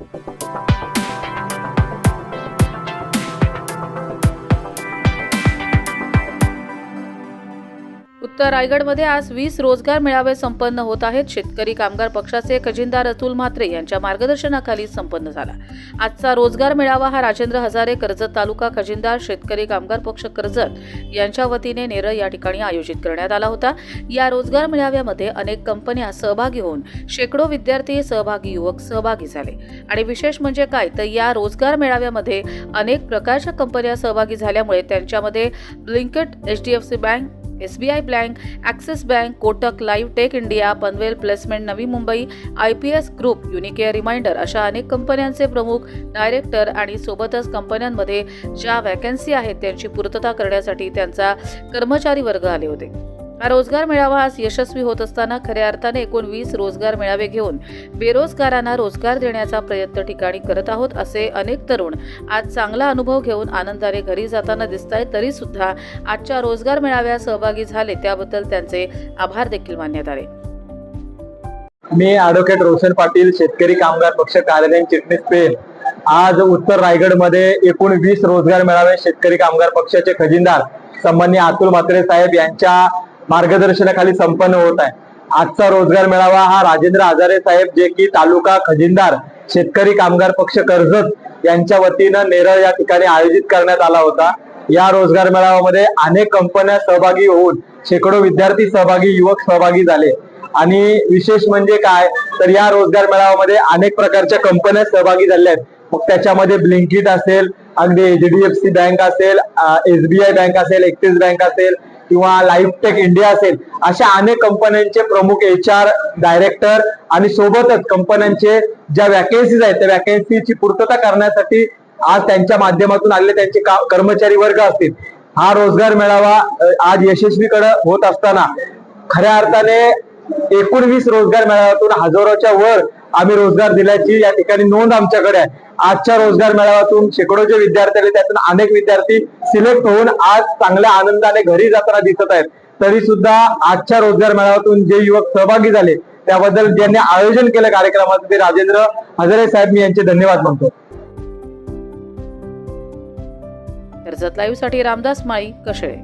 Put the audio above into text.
Thank you. तर रायगडमध्ये आज वीस रोजगार मेळावे संपन्न होत आहेत. शेतकरी कामगार पक्षाचे खजिनदार अतुल म्हात्रे यांच्या मार्गदर्शनाखाली संपन्न झाला. आजचा रोजगार मेळावा हा राजेंद्र हजारे कर्जत तालुका खजिनदार शेतकरी कामगार पक्ष कर्जत यांच्या वतीने नेरळ या ठिकाणी आयोजित करण्यात आला होता. या रोजगार मेळाव्यामध्ये अनेक कंपन्या सहभागी होऊन शेकडो विद्यार्थी सहभागी युवक सहभागी झाले. आणि विशेष म्हणजे काय? तर या रोजगार मेळाव्यामध्ये अनेक प्रकारच्या कंपन्या सहभागी झाल्यामुळे त्यांच्यामध्ये Blinkit H D S B I SBI bank Axis bank Kotak live tech India Panvel placement Navi Mumbai I P S group Unicare reminder अशा अनेक कंपन्यांचे प्रमुख डायरेक्टर आणि सोबतच कंपन्यांमध्ये ज्या वॅकन्सी आहेत त्यांची पूर्तता करण्यासाठी त्यांचा कर्मचारी वर्ग आले होते. हा रोजगार मेळावा आज यशस्वी होत असताना खऱ्या अर्थाने एकूण वीस रोजगार मेळावे घेऊन बेरोजगारांना रोजगार देण्याचा प्रयत्न ठिकाणी करत आहोत असे अनेक तरुण आज चांगला अनुभव घेऊन आनंदाने घरी जाताना दिसत आहेत तरी सुद्धा आजच्या रोजगार मेळाव्यात सहभागी झाले त्याबद्दल त्यांचे आभार देखील मानण्यात आले. मी ॲडव्होकेट रोशन पाटील शेतकरी कामगार पक्ष कार्यालयीन चिटणीस पेन आज उत्तर रायगडमध्ये एकूण वीस रोजगार मेळावे शेतकरी कामगार पक्षाचे खजिनदार सन्मान्य अतुल म्हात्रे साहेब यांच्या मार्गदर्शनाखाली संपन्न होत आहे. आजचा रोजगार मेळावा हा राजेंद्र आजारे साहेब जे की तालुका खजिनदार शेतकरी कामगार पक्ष कर्जत यांच्या वतीनं नेरळ या ठिकाणी आयोजित करण्यात आला होता. या रोजगार मेळाव्यामध्ये अनेक कंपन्या सहभागी होऊन शेकडो विद्यार्थी सहभागी युवक सहभागी झाले. आणि विशेष म्हणजे काय? तर या रोजगार मेळाव्यामध्ये अनेक प्रकारच्या कंपन्या सहभागी झाल्या आहेत. मग त्याच्यामध्ये ब्लिंकिट असेल अगदी एचडीएफसी बँक असेल एसबीआय बँक असेल एक्सिस बँक असेल किंवा लाईफ टेक इंडिया असेल अशा अनेक कंपन्यांचे प्रमुख एच आर डायरेक्टर आणि सोबतच कंपन्यांचे ज्या वॅकन्सीज आहेत त्या वॅकन्सीची पूर्तता करण्यासाठी आज त्यांच्या माध्यमातून आलेले त्यांचे का- कर्मचारी वर्ग असतील. हा रोजगार मेळावा आज यशस्वीकडे होत असताना खऱ्या अर्थाने एकोणवीस रोजगार मेळाव्यातून हजारोच्या वर आम्ही रोजगार दिल्याची या ठिकाणी नोंद आमच्याकडे आहे. आजच्या रोजगार मेळाव्यातून शेकडोचे विद्यार्थी आले त्यातून अनेक विद्यार्थी सिलेक्ट होऊन आज चांगल्या आनंदाने घरी जाताना दिसत आहेत. तरी सुद्धा आजच्या रोजगार मेळाव्यातून जे युवक सहभागी झाले त्याबद्दल ज्यांनी आयोजन केलं कार्यक्रमाचं ते राजेंद्र हजारे साहेब मी यांचे धन्यवाद म्हणतो कर्जत लाईव्हसाठी रामदास माळी कशळे